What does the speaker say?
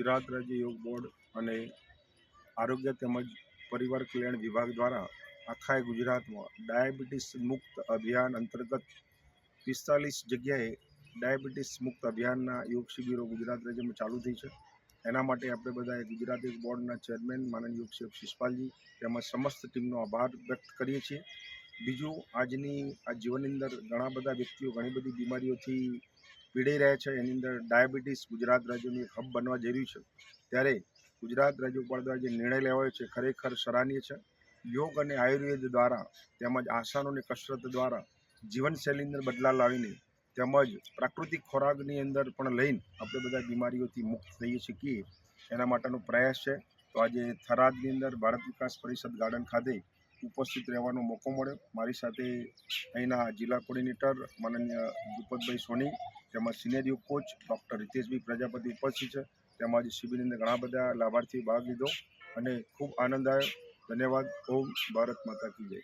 ગુજરાત રાજ્ય યોગ બોર્ડ અને આરોગ્ય તેમજ પરિવાર કલ્યાણ વિભાગ દ્વારા આખા ગુજરાતમાં ડાયાબિટીસ મુક્ત અભિયાન અંતર્ગત પિસ્તાલીસ જગ્યાએ ડાયાબિટીસ મુક્ત અભિયાનના યોગ શિબિરો ગુજરાત રાજ્યમાં ચાલુ થઈ છે. એના માટે આપણે બધાએ ગુજરાત યોગ બોર્ડના ચેરમેન માનનીય યોગ સેવક શિષપાલજી તેમજ સમસ્ત ટીમનો આભાર વ્યક્ત કરીએ છીએ. બીજું, આજની આ જીવનની અંદર ઘણા બધા વ્યક્તિઓ ઘણી બધી બીમારીઓથી પીડાઈ રહ્યા છે. એની અંદર ડાયાબિટીસ ગુજરાત રાજ્યની હબ બનવા જઈ રહ્યું છે. ત્યારે ગુજરાત રાજ્ય ઉપર દ્વારા જે નિર્ણય લેવાયો છે ખરેખર સરાહનીય છે. યોગ અને આયુર્વેદ દ્વારા તેમજ આસનોની કસરત દ્વારા જીવનશૈલી અંદર બદલાવ લાવીને તેમજ પ્રાકૃતિક ખોરાકની અંદર પણ લઈને આપણે બધા બીમારીઓથી મુક્ત થઈ શકીએ એના માટેનો પ્રયાસ છે. તો આજે થરાદની અંદર ભારત વિકાસ પરિષદ ગાર્ડન ખાતે ઉપસ્થિત રહેવાનો મોકો મળ્યો. મારી સાથે અહીંના જિલ્લા કોર્ડિનેટર માનનીય દ્રુપદભાઈ સોની, તેમજ સિનિયર યોગ કોચ ડૉક્ટર રિતેશભાઈ પ્રજાપતિ ઉપસ્થિત છે. તેમજ શિબિરની અંદર ઘણા બધા લાભાર્થીઓ ભાગ લીધો અને ખૂબ આનંદ આવ્યો. ધન્યવાદ. ઓમ ભારત માતા કી જય.